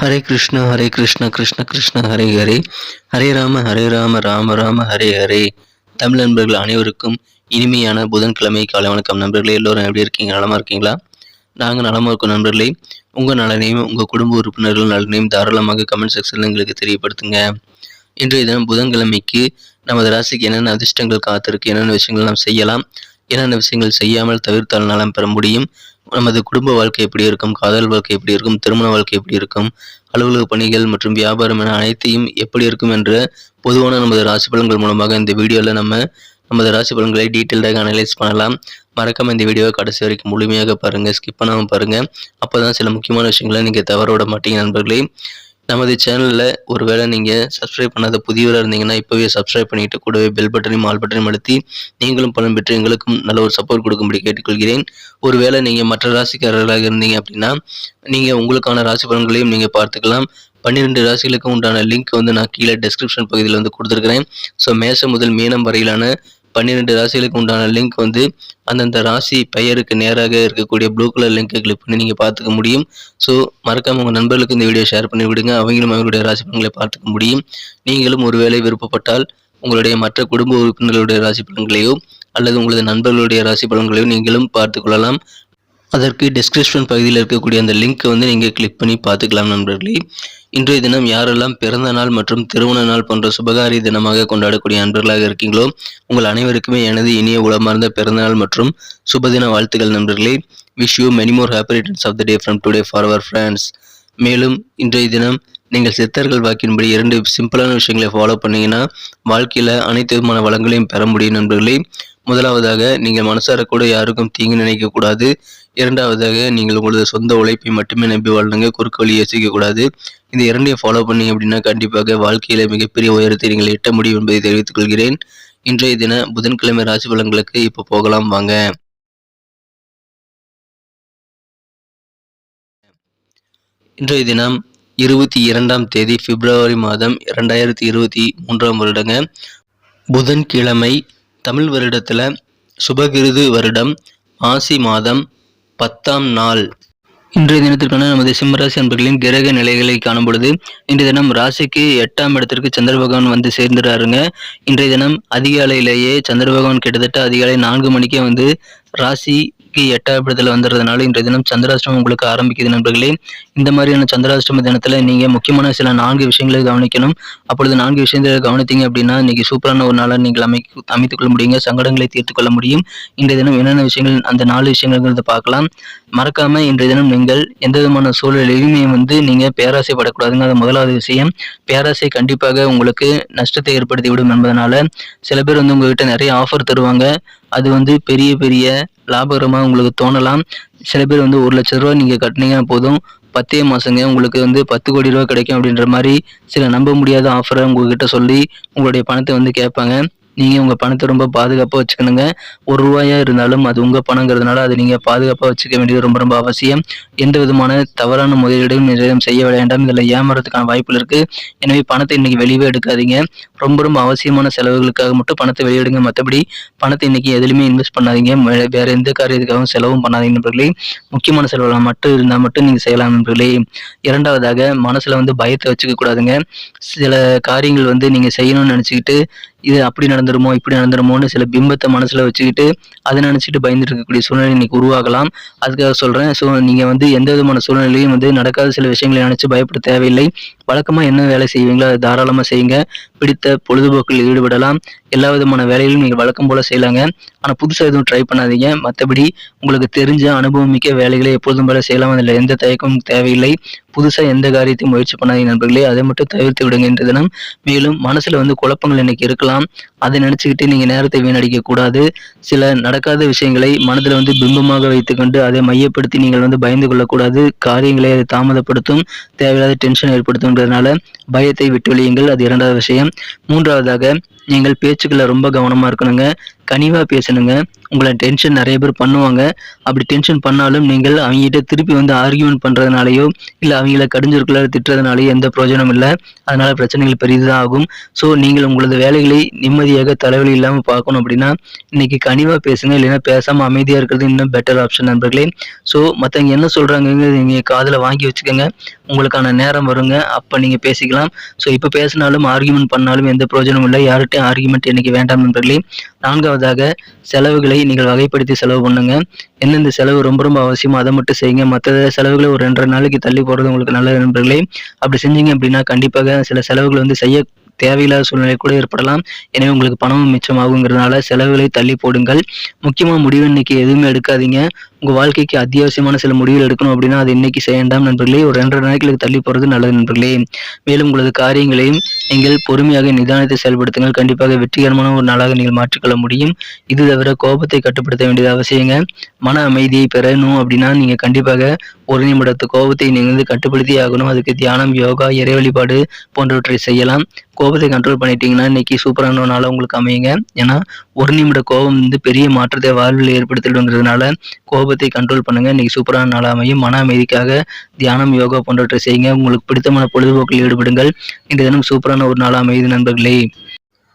ஹரே கிருஷ்ண ஹரே கிருஷ்ண கிருஷ்ண கிருஷ்ண ஹரே ஹரே. ஹரே ராம ஹரே ராம ராம ராம ஹரே ஹரே. தமிழ் நண்பர்கள் அனைவருக்கும் இனிமையான புதன்கிழமை காலை வணக்கம். நண்பர்களே எல்லோரும் எப்படி இருக்கீங்க? நலமா இருக்கீங்களா? நாங்கள் நலமா இருக்கோம் நண்பர்களே. உங்கள் நலனையும் உங்கள் குடும்ப உறுப்பினர்கள் நலனையும் தாராளமாக கமெண்ட் செக்ஷனில் எங்களுக்கு தெரியப்படுத்துங்க. இன்றைய தினம் புதன்கிழமைக்கு நமது ராசிக்கு என்னென்ன அதிர்ஷ்டங்கள் காத்திருக்கு என்னென்ன விஷயங்கள் நாம் செய்யலாம் என்னென்ன விஷயங்கள் செய்யாமல் தவிர்த்தால் நலம் பெற முடியும்? நமது குடும்ப வாழ்க்கை எப்படி இருக்கும்? காதல் வாழ்க்கை எப்படி இருக்கும்? திருமண வாழ்க்கை எப்படி இருக்கும்? அலுவலக பணிகள் மற்றும் வியாபாரம் என அனைத்தையும் எப்படி இருக்கும் என்ற பொதுவான நமது ராசி பலன்கள் மூலமாக இந்த வீடியோவில் நம்ம நமது ராசி பலன்களை டீட்டெயில்டாக அனலைஸ் பண்ணலாம். மறக்காமல் இந்த வீடியோவை கடைசி வரைக்கும் முழுமையாக பாருங்கள் ஸ்கிப் பண்ணாமல் பாருங்கள் அப்போ தான் சில முக்கியமான விஷயங்களை நீங்கள் தவற விட மாட்டீங்க நண்பர்களே. நமது சேனலில் ஒருவேளை நீங்கள் சப்ஸ்கிரைப் பண்ணாத புதியவராக இருந்தீங்கன்னா இப்போவே சப்ஸ்கிரைப் பண்ணிட்டு கூடவே பெல் பட்டனையும் ஆல் பட்டனையும் அழுத்தி நீங்களும் பலன் பெற்று எங்களுக்கும் நல்ல ஒரு சப்போர்ட் கொடுக்கும்படி கேட்டுக்கொள்கிறேன். ஒருவேளை நீங்கள் மற்ற ராசிக்காரர்களாக இருந்தீங்க அப்படின்னா நீங்கள் உங்களுக்கான ராசி பலன்களையும் நீங்கள் பார்த்துக்கலாம். பன்னிரெண்டு ராசிகளுக்கு உண்டான லிங்க் வந்து நான் கீழே டெஸ்கிரிப்ஷன் பகுதியில் வந்து கொடுத்துருக்கிறேன். ஸோ மேசம் முதல் மீனம் வரையிலான பன்னிரெண்டு ராசிகளுக்கு உண்டான லிங்க் வந்து அந்தந்த ராசி பெயருக்கு நேராக இருக்கக்கூடிய ப்ளூ கலர் லிங்கை கிளிக் பண்ணி நீங்கள் பார்த்துக்க முடியும். ஸோ மறக்காமல் உங்கள் நண்பர்களுக்கு இந்த வீடியோ ஷேர் பண்ணி விடுங்க. அவங்களும் அவங்களுடைய ராசி பலன்களை பார்த்துக்க முடியும். நீங்களும் ஒருவேளை விருப்பப்பட்டால் உங்களுடைய மற்ற குடும்ப உறுப்பினர்களுடைய ராசி பலன்களையோ அல்லது உங்களது நண்பர்களுடைய ராசி பலன்களையோ நீங்களும் பார்த்து கொள்ளலாம். அதற்கு டிஸ்கிரிப்ஷன் பகுதியில் இருக்கக்கூடிய அந்த லிங்க்கை வந்து நீங்கள் கிளிக் பண்ணி பார்த்துக்கலாம் நண்பர்களே. இன்றைய தினம் யாரெல்லாம் பிறந்த நாள் மற்றும் திருமண நாள் போன்ற சுபகாரிய தினமாக கொண்டாடக்கூடிய நண்பர்களாக இருக்கீங்களோ உங்கள் அனைவருக்குமே எனது இனிய உளமார்ந்த பிறந்தநாள் மற்றும் சுபதின வாழ்த்துக்கள் நண்பர்களே. Wish you many more happy returns of the day from today for our friends மேலும் இன்றைய தினம் நீங்கள் சித்தர்கள் வாக்கின்படி இரண்டு சிம்பிளான விஷயங்களை ஃபாலோ பண்ணீங்கன்னா வாழ்க்கையில் அனைத்து விதமான வளங்களையும் பெற முடியும் நண்பர்களே. முதலாவதாக நீங்கள் மனசார கூட யாருக்கும் தீங்கு நினைக்கக்கூடாது இரண்டாவதாக நீங்கள் உங்களது சொந்த உழைப்பை மட்டுமே நம்பி வாழணுங்க குறுக்கு வழி யோசிக்கக்கூடாது இந்த இரண்டையும் ஃபாலோ பண்ணீங்க அப்படின்னா கண்டிப்பாக வாழ்க்கையில் மிகப்பெரிய உயரத்தை நீங்கள் எட்ட முடியும் என்பதை தெரிவித்துக் கொள்கிறேன். இன்றைய தின புதன்கிழமை ராசி பலன்களுக்கு இப்போ போகலாம் வாங்க. இன்றைய தினம் இருபத்தி இரண்டாம் தேதி பிப்ரவரி மாதம் இரண்டாயிரத்தி இருபத்தி மூன்றாம் வருடங்க. புதன்கிழமை தமிழ் வருடத்தில் சுபகிருது வருடம் ஆசி மாதம் பத்தாம் நாள். இன்றைய தினத்திற்கான நமது சிம்மராசி அன்பர்களின் கிரக நிலைகளை காணும் பொழுது இன்றைய தினம் ராசிக்கு எட்டாம் இடத்திற்கு சந்திர பகவான் வந்து சேர்ந்துறாருங்க. இன்றைய தினம் அதிகாலையிலேயே சந்திர பகவான் கிட்டத்தட்ட அதிகாலை நான்கு மணிக்கே வந்து ராசி ராசிக்கு எட்டாவது இடத்துல வந்துடுறதுனால இன்றைய தினம் சந்திராஷ்டமம் உங்களுக்கு ஆரம்பிக்குது நண்பர்களே. இந்த மாதிரியான சந்திராஷ்டம தினத்துல நீங்க முக்கியமான சில நான்கு விஷயங்களை கவனிக்கணும். அப்பொழுது நான்கு விஷயங்களை கவனித்தீங்க அப்படின்னா இன்னைக்கு சூப்பரான ஒரு நாளை நீங்கள் அமை அமைத்துக் கொள்ள முடியுங்க. சங்கடங்களை தீர்த்து கொள்ள முடியும். இன்றைய தினம் என்னென்ன விஷயங்கள் அந்த நாலு விஷயங்கள் பார்க்கலாம். மறக்காம இன்றைய தினம் நீங்கள் எந்த விதமான சூழலையுமே வந்து நீங்க பேராசைப்படக்கூடாதுங்க அது முதலாவது விஷயம். பேராசை கண்டிப்பாக உங்களுக்கு நஷ்டத்தை ஏற்படுத்தி விடும் என்பதனால சில பேர் வந்து உங்ககிட்ட நிறைய ஆஃபர் தருவாங்க. அது வந்து பெரிய பெரிய லாபகரமாக உங்களுக்கு தோணலாம். சில பேர் வந்து ஒரு லட்ச ரூபா நீங்கள் கட்டினீங்கன்னா போதும் பத்தே மாதங்க உங்களுக்கு வந்து பத்து கோடி ரூபா கிடைக்கும் அப்படின்ற மாதிரி சில நம்ப முடியாத ஆஃபரை உங்ககிட்ட சொல்லி உங்களுடைய பணத்தை வந்து கேட்பாங்க. நீங்கள் உங்கள் பணத்தை ரொம்ப பாதுகாப்பாக வச்சுக்கணுங்க. ஒரு ரூபாயாக இருந்தாலும் அது உங்கள் பணங்கிறதுனால அதை நீங்கள் பாதுகாப்பாக வச்சுக்க வேண்டியது ரொம்ப ரொம்ப அவசியம். எந்த விதமான தவறான முதலீடும் செய்ய வேண்டாம். இதில் ஏமாறதுக்கான வாய்ப்புகள் இருக்குது எனவே பணத்தை இன்றைக்கி வெளியே எடுக்காதீங்க. ரொம்ப ரொம்ப அவசியமான செலவுகளுக்காக மட்டும் பணத்தை வெளியிடுங்க. மற்றபடி பணத்தை இன்றைக்கி எதுலையுமே இன்வெஸ்ட் பண்ணாதீங்க. வேறு எந்த காரியத்துக்காகவும் செலவும் பண்ணாதீங்க நண்பர்களே. முக்கியமான செலவுகள் மட்டும் இருந்தால் மட்டும் நீங்கள் செய்யலாம் நண்பர்களே. இரண்டாவதாக மனசில் வந்து பயத்தை வச்சுக்க கூடாதுங்க சில காரியங்கள் வந்து நீங்கள் செய்யணும்னு நினச்சிக்கிட்டு இது அப்படி நடந்துருமோ இப்படி நடந்துருமோன்னு சில பிம்பத்தை மனசில் வச்சுக்கிட்டு அதை நினச்சிட்டு பயந்துட்டு இருக்கக்கூடிய சூழ்நிலை இன்னைக்கு உருவாகலாம். அதுக்காக சொல்கிறேன் ஸோ நீங்கள் வந்து எந்த விதமான சூழ்நிலையும் வந்து நடக்காத சில விஷயங்களை நினச்சி பயப்பட தேவையில்லை. வழக்கமாக என்ன வேலை செய்வீங்களோ அதை தாராளமாக செய்யுங்க. பிடித்த பொழுதுபோக்கில் ஈடுபடலாம். எல்லா விதமான வேலைகளும் நீங்கள் வழக்கம் போல் செய்யலாங்க. ஆனால் புதுசாக எதுவும் ட்ரை பண்ணாதீங்க. மற்றபடி உங்களுக்கு தெரிஞ்ச அனுபவம் மிக்க வேலைகளை எப்பொழுதும் போல செய்யலாம். அதில் எந்த தயக்கமும் தேவையில்லை. புதுசாக எந்த காரியத்தையும் முயற்சி பண்ணாதீங்க நண்பர்களே. அதை மட்டும் தவிர்த்து விடுங்க என்ற தினம். மேலும் மனசில் வந்து குழப்பங்கள் இன்னைக்கு இருக்கலாம். அதை நினச்சிக்கிட்டு நீங்கள் நேரத்தை வீணடிக்க கூடாது. சில நடக்காத விஷயங்களை மனதில் வந்து பிம்பமாக வைத்துக்கொண்டு அதை மையப்படுத்தி நீங்கள் வந்து பயந்து கொள்ளக்கூடாது காரியங்களை அதை தாமதப்படுத்தும். தேவையில்லாத டென்ஷன் ஏற்படுத்தும். ஏற்படுத்தும்ன்றதுனால பயத்தை விட்டொழியுங்கள் அது இரண்டாவது விஷயம். மூன்றாவதாக நீங்கள் பேச்சுக்களை ரொம்ப கவனமாக இருக்கணுங்க. கனிவாக பேசணுங்க. உங்களை டென்ஷன் நிறைய பேர் பண்ணுவாங்க. அப்படி டென்ஷன் பண்ணாலும் நீங்கள் அவங்ககிட்ட திருப்பி வந்து ஆர்கியூமெண்ட் பண்ணுறதுனாலையோ இல்லை அவங்கள கடிஞ்சிருக்கல திட்டுறதுனாலையோ எந்த பிரயோஜனம் இல்லை. அதனால் பிரச்சனைகள் பெரிதுதான் ஆகும். ஸோ நீங்கள் உங்களது வேலைகளை நிம்மதியாக தலைவலி இல்லாமல் பார்க்கணும் அப்படின்னா இன்னைக்கு கனிவாக பேசுங்க. இல்லைன்னா பேசாமல் அமைதியாக இருக்கிறது இன்னும் பெட்டர் ஆப்ஷன் நண்பர்களே. ஸோ மற்றவங்க என்ன சொல்கிறாங்க நீங்கள் காதில் வாங்கி வச்சுக்கோங்க. உங்களுக்கான நேரம் வருங்க. அப்போ நீங்கள் பேசிக்கலாம். ஸோ இப்போ பேசினாலும் ஆர்கியூமெண்ட் பண்ணாலும் எந்த பிரயோஜனமும் இல்லை. யார்கிட்டையும் ஆர்கியூமெண்ட் எனக்கு வேண்டாம் நண்பர்களே நான்காவதாக செலவுகளை நீங்கள் வகைப்படுத்தி செலவு பண்ணுங்க. எந்தெந்த செலவு ரொம்ப ரொம்ப அவசியமோ அதை மட்டும் செய்யுங்க. மற்ற செலவுகளை ஒரு ரெண்டரை நாளைக்கு தள்ளி போடுறது உங்களுக்கு நல்லது நண்பர்களே. அப்படி செஞ்சீங்க அப்படின்னா கண்டிப்பாக சில செலவுகள் வந்து செய்ய தேவையில்லாத சூழ்நிலை கூட ஏற்படலாம். எனவே உங்களுக்கு பணமும் மிச்சமாகுங்கிறதுனால செலவுகளை தள்ளி போடுங்கள். முக்கியமாக முடிவு இன்னைக்கு எதுவுமே எடுக்காதீங்க. உங்கள் வாழ்க்கைக்கு அத்தியாவசியமான சில முடிவுகள் எடுக்கணும் அப்படின்னா அது இன்னைக்கு செய்ய வேண்டாம் நண்பர்களே. ஒரு ரெண்டரை நாட்களுக்கு தள்ளி போகிறது நல்லது நண்பர்களே. மேலும் உங்களது காரியங்களையும் நீங்கள் பொறுமையாக நிதானத்தை செயல்படுத்துங்கள். கண்டிப்பாக வெற்றிகரமான ஒரு நாளாக நீங்கள் மாற்றிக்கொள்ள முடியும். இது தவிர கோபத்தை கட்டுப்படுத்த வேண்டியது அவசியங்க. மன அமைதியை பெறணும் அப்படின்னா நீங்கள் கண்டிப்பாக ஒரு நிமிடத்து கோபத்தை நீங்கள் வந்து கட்டுப்படுத்தி ஆகணும். அதுக்கு தியானம் யோகா இறை வழிபாடு போன்றவற்றை செய்யலாம். கோபத்தை கண்ட்ரோல் பண்ணிட்டீங்கன்னா இன்னைக்கு சூப்பரான ஒரு நாளாக உங்களுக்கு அமையுங்க. ஏன்னா ஒரு நிமிட கோபம் வந்து பெரிய மாற்றத்தை வாழ்வில் ஏற்படுத்திடுங்கிறதுனால கோபத்தை கண்ட்ரோல் பண்ணுங்க. இன்னைக்கு சூப்பரான நாளாக அமையும். மன அமைதிக்காக தியானம் யோகா போன்றவற்றை செய்யுங்க. உங்களுக்கு பிடித்தமான பொழுதுபோக்கில் ஈடுபடுங்கள். இந்த தினம் சூப்பரான ஒரு நாளாக அமையுது நண்பர்களே.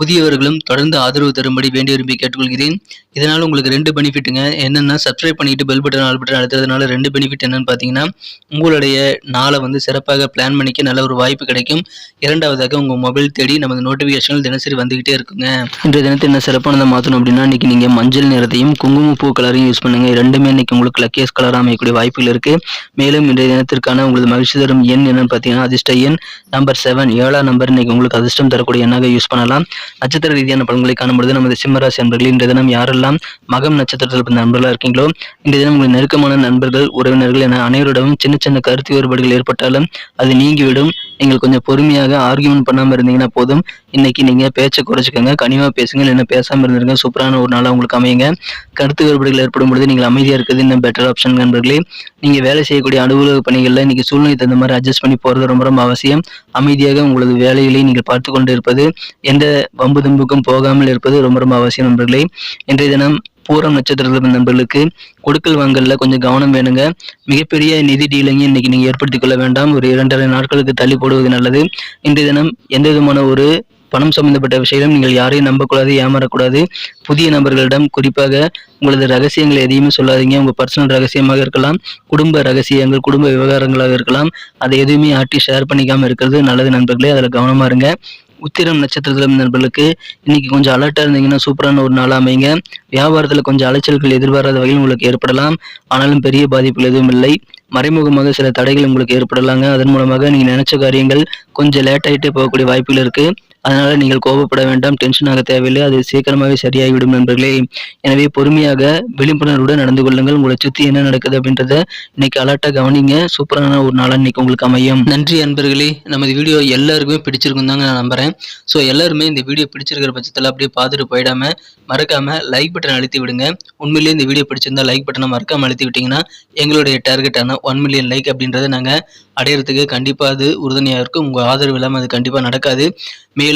புதியவர்களும் தொடர்ந்து ஆதரவு தரும்படி வேண்டி விரும்பி கேட்டுக்கொள்கிறேன். இதனால் உங்களுக்கு ரெண்டு பெனிஃபிட்டுங்க. என்னென்னா சப்ஸ்கிரைப் பண்ணிட்டு பெல் பட்டன் ஆல் பட்டன் அழுத்துறதுனால ரெண்டு பெனிஃபிட் என்னன்னு பார்த்தீங்கன்னா உங்களுடைய நாளை வந்து சிறப்பாக பிளான் பண்ணிக்க நல்ல ஒரு வாய்ப்பு கிடைக்கும். இரண்டாவதாக உங்கள் மொபைல் தேடி நமது நோட்டிஃபிகேஷன்கள் தினசரி வந்துகிட்டே இருக்குங்க. இன்றைய தினத்தை என்ன சிறப்பானதை மாற்றணும் அப்படின்னா இன்றைக்கி நீங்கள் மஞ்சள் நிறத்தையும் குங்குமப்பூ கலரையும் யூஸ் பண்ணுங்கள் ரெண்டுமே இன்றைக்கி உங்களுக்கு லக்கியஸ் கலராக அமையக்கூடிய வாய்ப்புகள் இருக்குது மேலும் இன்றைய தினத்திற்கான உங்களது மகிழ்ச்சி தரும் எண் என்னன்னு பார்த்தீங்கன்னா அதிர்ஷ்ட எண் நம்பர் செவன் ஏழாம் நம்பர் இன்னைக்கு உங்களுக்கு அதிர்ஷ்டம் தரக்கூடிய எண்ணாக யூஸ் பண்ணலாம். நட்சத்திர ரீதியான பலன்களை காணும்பொழுது நமது சிம்மராசி நண்பர்கள் இன்றைய தினம் யாரெல்லாம் மகம் நட்சத்திரத்தில் பிறந்த நண்பர்களாக இருக்கீங்களோ இன்றைய தினம் உங்கள் நெருக்கமான நண்பர்கள் உறவினர்கள் என அனைவரிடமும் சின்ன சின்ன கருத்து வேறுபாடுகள் ஏற்பட்டாலும் அது நீங்கிவிடும். நீங்கள் கொஞ்சம் பொறுமையாக ஆர்கியூமெண்ட் பண்ணாமல் இருந்தீங்கன்னா போதும். இன்னைக்கு நீங்கள் பேச்சை குறைச்சிக்கோங்க கனிவாக பேசுங்க இல்லைன்னா பேசாமல் இருந்திருங்க. சூப்பரான ஒரு நாளாக உங்களுக்கு அமையுங்க. கருத்து வேறுபாடுகள் ஏற்படும் பொழுது நீங்கள் அமைதியாக இருக்கிறது இன்னும் பெட்டர் ஆப்ஷன் நண்பர்களே. நீங்கள் வேலை செய்யக்கூடிய அலுவலக பணிகளில் இன்னைக்கு சூழ்நிலை தகுந்த மாதிரி அட்ஜஸ்ட் பண்ணி போகிறது ரொம்ப ரொம்ப அவசியம். அமைதியாக உங்களது வேலைகளை நீங்கள் பார்த்து கொண்டு இருப்பது எந்த வம்பு தும்புக்கும் போகாமல் இருப்பது ரொம்ப ரொம்ப அவசியம் நண்பர்களே. இன்றைய தினம் பூரம் நட்சத்திரத்தில் நண்பர்களுக்கு கொடுக்கல் வாங்கல்ல கொஞ்சம் கவனம் வேணுங்க. மிகப்பெரிய நிதி டீலிங்கை இன்னைக்கு நீங்க ஏற்படுத்திக் கொள்ள வேண்டாம். ஒரு இரண்டரை நாட்களுக்கு தள்ளி போடுவது நல்லது. இந்த தினம் எந்த விதமான ஒரு பணம் சம்பந்தப்பட்ட விஷயம் நீங்கள் யாரையும் நம்பக்கூடாது ஏமாறக்கூடாது. புதிய நபர்களிடம் குறிப்பாக உங்களது ரகசியங்களை எதையுமே சொல்லாதீங்க. உங்க பர்சனல் ரகசியமாக இருக்கலாம். குடும்ப ரகசியங்கள் குடும்ப விவகாரங்களாக இருக்கலாம். அதை எதுவுமே ஆட்டி ஷேர் பண்ணிக்காம இருக்கிறது நல்லது நண்பர்களே. அதில் கவனமா இருங்க. உத்திரம் நட்சத்திரத்தில் நண்பர்களுக்கு இன்னைக்கு கொஞ்சம் அலர்ட்டா இருந்தீங்கன்னா சூப்பரான ஒரு நாள் அமைங்க வியாபாரத்துல கொஞ்சம் அலைச்சல்கள் எதிர்பாராத வகையில் உங்களுக்கு ஏற்படலாம். ஆனாலும் பெரிய பாதிப்புகள் எதுவும் இல்லை. மறைமுகமாக சில தடைகள் உங்களுக்கு ஏற்படலாங்க. அதன் மூலமாக நீங்க நினைச்ச காரியங்கள் கொஞ்சம் லேட் ஆகிட்டே போகக்கூடிய வாய்ப்புகள் இருக்கு. அதனால நீங்கள் கோபப்பட வேண்டாம் டென்ஷன் ஆக தேவையில்லை அது சீக்கிரமாகவே சரியாகிவிடும் நண்பர்களே. எனவே பொறுமையாக விழிப்புணர்வுடன் நடந்து கொள்ளுங்கள். உங்களை சுற்றி என்ன நடக்குது அப்படின்றத இன்னைக்கு அலர்ட்டா கவனிங்க. சூப்பரான ஒரு நாளாக இன்னைக்கு உங்களுக்கு அமையும். நன்றி நண்பர்களே நமது வீடியோ எல்லாருக்குமே பிடிச்சிருக்கும் தாங்க நான் நம்புறேன். ஸோ எல்லாருமே இந்த வீடியோ பிடிச்சிருக்கிற பட்சத்தில் அப்படியே பார்த்துட்டு போயிடாம மறக்காம லைக் பட்டன் அழுத்தி விடுங்க. உண்மையிலேயே இந்த வீடியோ பிடிச்சிருந்தா லைக் பட்டனை மறக்காம அழுத்தி விட்டீங்கன்னா எங்களுடைய டார்கெட்டான ஒன் மில்லியன் லைக் அப்படின்றத நாங்கள் அடையிறதுக்கு கண்டிப்பாக அது உறுதுணையாக இருக்கும். உங்கள் ஆதரவு இல்லாமல் அது கண்டிப்பாக நடக்காது. மேலும்